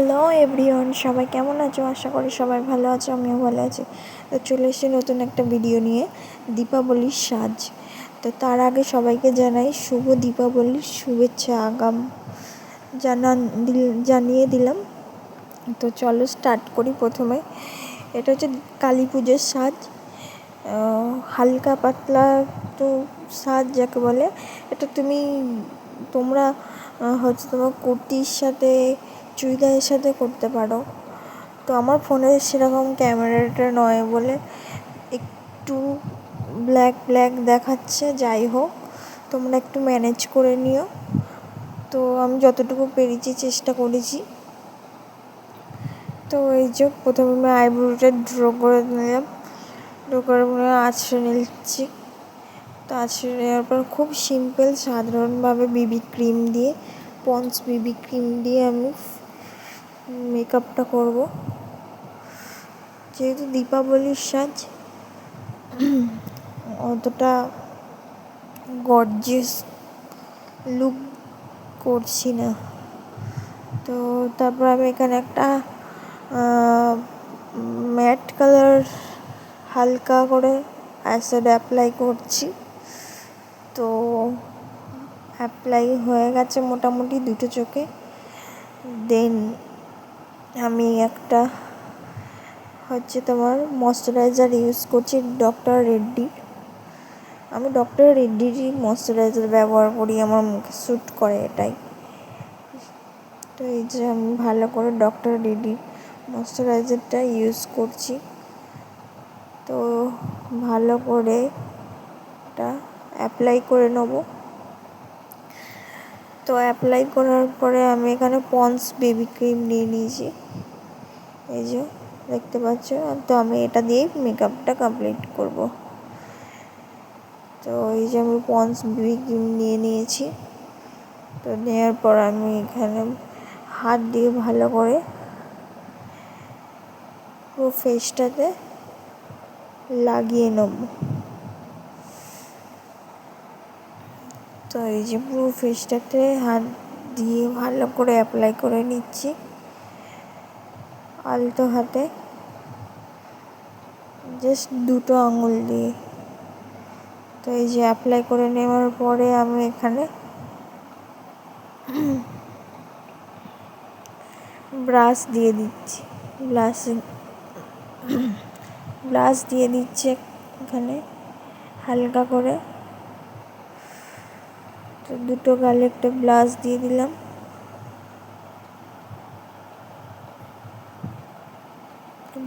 Hello everyone, সবাই কেমন আছো? আশা করি সবাই ভালো আছো, আমিও ভালো আছি। তো চলে এসেছি নতুন একটা ভিডিও নিয়ে, দীপাবলির সাজ। তো তার আগে সবাইকে জানাই শুভ দীপাবলির শুভেচ্ছা, আগাম জানান দিল, জানিয়ে দিলাম। তো চলো স্টার্ট করি প্রথমে। এটা হচ্ছে কালী পুজোর সাজ। হালকা পাতলা তো সাজ যাকে বলে। এটা তুমি, তোমরা হচ্ছে তোমার কুর্তির সাথে চুড়িদারের সাথে করতে পারো। তো আমার ফোনে সেরকম ক্যামেরাটা নয় বলে একটু ব্ল্যাক ব্ল্যাক দেখাচ্ছে, যাই হোক। তোমরা একটু ম্যানেজ করে নিও। তো আমি যতটুকু পেরেছি চেষ্টা করেছি। তো এই যে প্রথমে আমি আইব্রোটা ড্র করে নিলাম। ড্র করে আছড়ে নিচ্ছি। তো আছড়ে নেওয়ার পর খুব সিম্পল সাধারণভাবে বিবি ক্রিম দিয়ে পন্স বিবি ক্রিম দিয়ে আমি মেকআপটা করব। যেহেতু দীপাবলির সাজ, অতটা গর্জিয়াস লুক করছি না। তো তারপর আমি এখানে একটা ম্যাট কালার হালকা করে অ্যাসিড অ্যাপ্লাই করছি। তো অ্যাপ্লাই হয়ে গেছে মোটামুটি দুটো চোখে। দেন আমি একটা হচ্ছে তোমার ময়শ্চারাইজার ইউজ করছি ডক্টর রেড্ডির আমি ডক্টর রেড্ডিরই ময়শ্চারাইজার ব্যবহার করি, আমার মুখে স্যুট করে এটাই। তো এই যে আমি ভালো করে ডক্টর রেড্ডির ময়শ্চারাইজারটা ইউজ করছি। তো ভালো করে এটা অ্যাপ্লাই করে নেব। তো অ্যাপ্লাই করার পরে আমি এখানে পন্স বেবি ক্রিম নিয়ে নিয়েছি। এই যে, দেখতে পাচ্ছ? তো আমি এটা দিয়েই মেকআপটা কমপ্লিট করব। তো এই যে আমি পন্স বেবি ক্রিম নিয়ে নিয়েছি। তো নেওয়ার পর আমি এখানে হাত দিয়ে ভালো করে পুরো ফেসটাতে লাগিয়ে নেব। তো এই যে পুরো ফেসটাতে হাত দিয়ে ভালো করে অ্যাপ্লাই করে নিচ্ছি। আলতো হাতে। জাস্ট দুটো আঙুল দিয়ে। তো এই যে অ্যাপ্লাই করে নেওয়ার পরে আমি এখানে ব্রাশ দিয়ে দিচ্ছি। ব্রাশ ব্রাশ দিয়ে দিচ্ছি এখানে হালকা করে। তো দুটো গালে একটা ব্লাউজ দিয়ে দিলাম।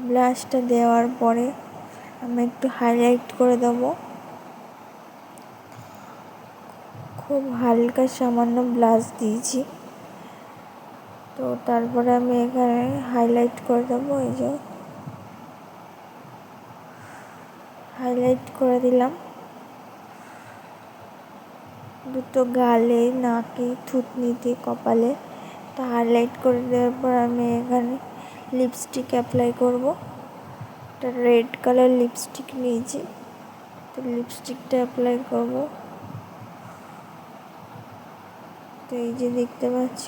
ব্লাউজটা দেওয়ার পরে আমি একটু হাইলাইট করে দেবো। খুব হালকা সামান্য ব্লাউজ দিয়েছি। তো তারপরে আমি এখানে হাইলাইট করে দেবো, এই যে। হাইলাইট করে দিলাম। দুটো গালে, নাকে, থুতনিতে, কপালে। তো হাইলাইট করে দেওয়ার পর আমি এখানে লিপস্টিক অ্যাপ্লাই করব। একটা রেড কালার লিপস্টিক নিয়েছি। তো লিপস্টিকটা অ্যাপ্লাই করব। তো এই যে দেখতে পাচ্ছ।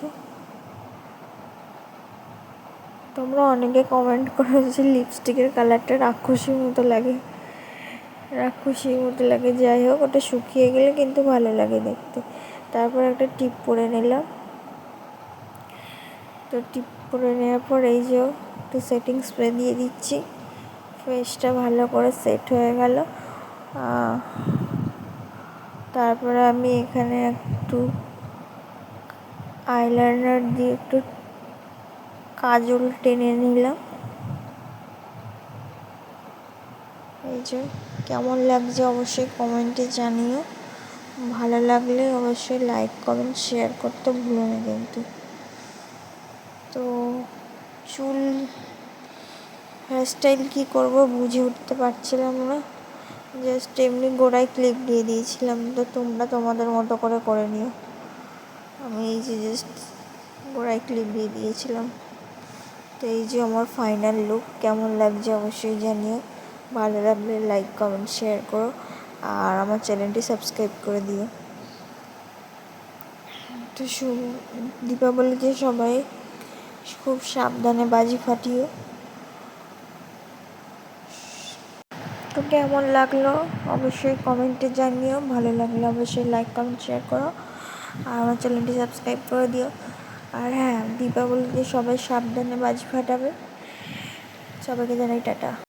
তোমরা অনেকে কমেন্ট করেছ লিপস্টিকের কালারটা রাক্ষসীর মতো লাগে। রাক্ষসীর মতো লাগে। যাই হোক, ওটা শুকিয়ে গেলে কিন্তু ভালো লাগে দেখতে। তারপর একটা টিপ পরে নিলাম। তো টিপ পরে নেওয়ার পর এই যে একটু সেটিং স্প্রে দিয়ে দিচ্ছি। ফেসটা ভালো করে সেট হয়ে গেল। তারপরে আমি এখানে একটু আইলাইনার দিয়ে একটু কাজল টেনে নিলাম। এই যে, কেমন লাগছে অবশ্যই কমেন্টে জানিও। ভালো লাগলে অবশ্যই লাইক কমেন্ট শেয়ার করতে ভুলো না কিন্তু। তো চুল হেয়ারস্টাইল কী করব বুঝে উঠতে পারছিলাম না। জাস্ট এমনি গোড়ায় ক্লিপ দিয়ে দিয়েছিলাম। তো তোমরা তোমাদের মতো করে করে নিও। আমি এই যে জাস্ট গোড়ায় ক্লিপ দিয়ে দিয়েছিলাম। তো এই যে আমার ফাইনাল লুক কেমন লাগছে অবশ্যই জানিও। ভালো লাগলে লাইক কমেন্ট শেয়ার করো আর আমার চ্যানেলটি সাবস্ক্রাইব করে দিও। তো দীপাবলিতে সবাই খুব সাবধানে বাজি ফাটিও। তো কেমন লাগল অবশ্যই কমেন্টে জানিও, ভালো লাগলে অবশ্যই লাইক কমেন্ট শেয়ার করো আর আমার চ্যানেলটি সাবস্ক্রাইব করে দিও। আর হ্যাঁ দীপাবলিতে সবাই সাবধানে বাজি ফাটাবে। সবাইকে জানাই টাটা।